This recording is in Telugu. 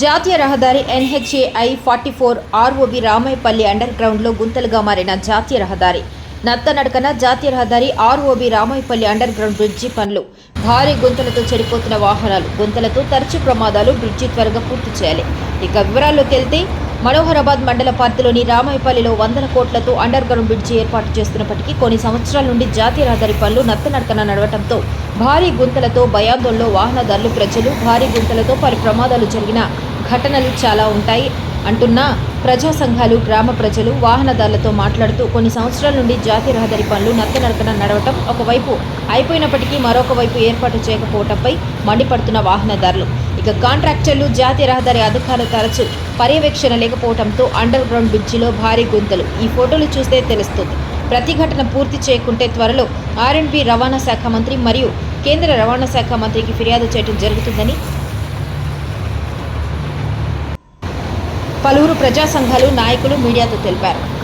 జాతీయ రహదారి NHAI forty four ROB Ramayapalli under గ్రౌండ్లో గుంతలుగా మారిన జాతీయ రహదారి. నత్తనడకన జాతీయ రహదారి ROB Ramayapalli under ground bridge పనులు. భారీ గుంతలతో చెడిపోతున్న వాహనాలు గుంతలతో తరచు ప్రమాదాలు బ్రిడ్జి త్వరగా పూర్తి చేయాలి. ఇక వివరాల్లోకి వెళ్తే మనోహరాబాద్ మండల పరిధిలోని రామాయపల్లిలో వందల కోట్లతో అండర్ గ్రౌండ్ బ్రిడ్జి ఏర్పాటు చేస్తున్నప్పటికీ కొన్ని సంవత్సరాల నుండి జాతీయ రహదారి పనులు నత్తనడకన నడవటంతో భారీ గుంతలతో భయాందోళనలో వాహనదారులు ప్రజలు భారీ గుంతలతో పలు ప్రమాదాలు జరిగిన ఘటనలు చాలా ఉంటాయి అంటున్న ప్రజా సంఘాలు గ్రామ ప్రజలు వాహనదారులతో మాట్లాడుతూ కొన్ని సంవత్సరాల నుండి జాతీయ రహదారి పనులు నత్తనడకన నడవటం ఒకవైపు అయిపోయినప్పటికీ మరొక వైపు ఏర్పాటు చేయకపోవటంపై మండిపడుతున్న వాహనదారులు. ఇక కాంట్రాక్టర్లు జాతీయ రహదారి అధికారులు తరచు పర్యవేక్షణ లేకపోవడంతో అండర్ గ్రౌండ్ బ్రిడ్జిలో భారీ గుంతలు. ఈ ఫోటోలు చూస్తే తెలుస్తుంది. ప్రతిఘటన పూర్తి చేయకుంటే త్వరలో ఆర్ఎండ్బి రవాణా శాఖ మంత్రి మరియు కేంద్ర రవాణా శాఖ మంత్రికి ఫిర్యాదు చేయడం జరుగుతుందని పలువురు ప్రజా సంఘాలు నాయకులు మీడియాతో తెలిపారు.